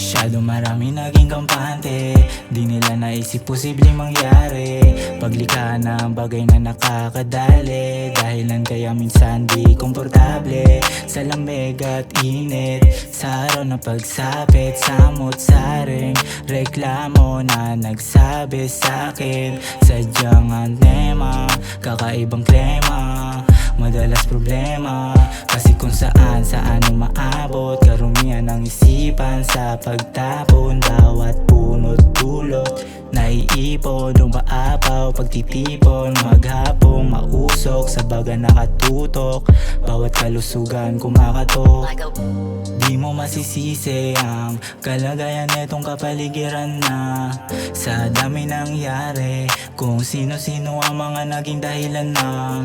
Shadow marami naging kampante. Di nila naisip posibleng mangyari. Paglikha ng bagay na nakakadali. Dahilan kaya minsan di komportable. Sa lamig at init Sa araw na pagsapit Samot saring Reklamo na nagsabi sa'kin Sadyang antema Kakaibang klema Madalas problema. Kasi kung saan saan ang maabot Karumihan ng isipan sa pagtapon. Bawat punot dulot Naiipon, umaapaw Pagtitipon, maghapong Mausok, sa baga nakatutok. Bawat kalusugan kumakatok. Di mo masisisi ang kalagayan netong kapaligiran na Sa dami nangyari. Kung sino-sino ang mga naging dahilan ng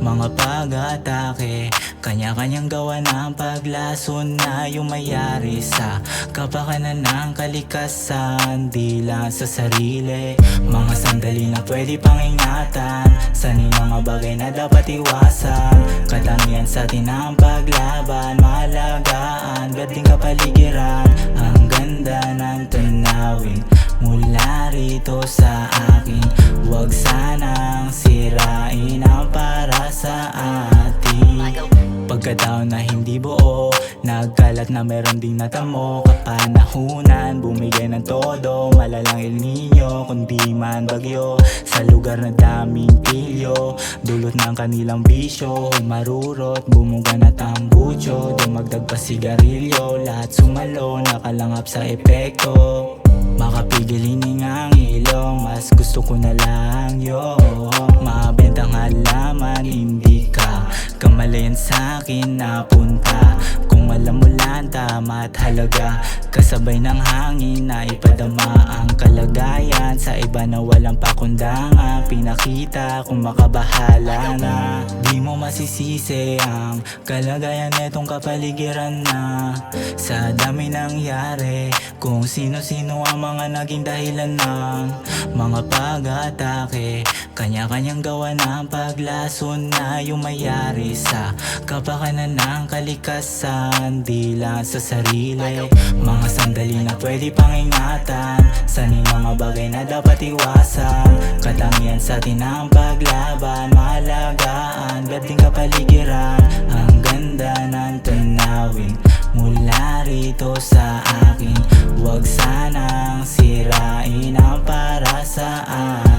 Mga pag-atake Kanya-kanyang gawa ng paglason na yung mayari Sa kapakanan ng kalikasan. Di lang sa sarili Mga sandali na pwede pang ingatan. Yung mga bagay na dapat iwasan. Katangian sa atin ang paglaban Malagaan, gating kapaligiran Ang atin. Pagkataon na hindi buo Nagkalat na meron ding natamo. Kapanahunan, bumigay ng todo. Malalang El Nino, kundi man bagyo. Sa lugar na daming pilyo Dulot ng kanilang bisyo. Marurot, bumuga na tambucho. Dumagdag pa sigarilyo Lahat sumalo, nakalangap sa epekto. Makapigil hiningang ilong Mas gusto ko na lang yun. Mabentang ka kamalayan sa akin napunta Kung alam mo lang tama at halaga. Kasabay ng hangin na ipadama Ang kalagayan. Sa iba na walang pakundangan Pinakita kung makabahala na. Di mo masisisi ang kalagayan netong kapaligiran na. Sa dami nangyari Kung sino-sino ang mga naging dahilan ng Mga pag-atake. Kanya-kanyang gawa ng paglason na yung mayari Sa kapakanan ng kalikasan Di lang sa sarili. Mga sandali na pwede pang ingatan. Mga bagay na dapat iwasan. Katangian sa atin ang paglaban. Malagaan, gating kapaligiran. Ang ganda ng tanawin Mula rito sa akin. Huwag sanang sirain ang para sa atin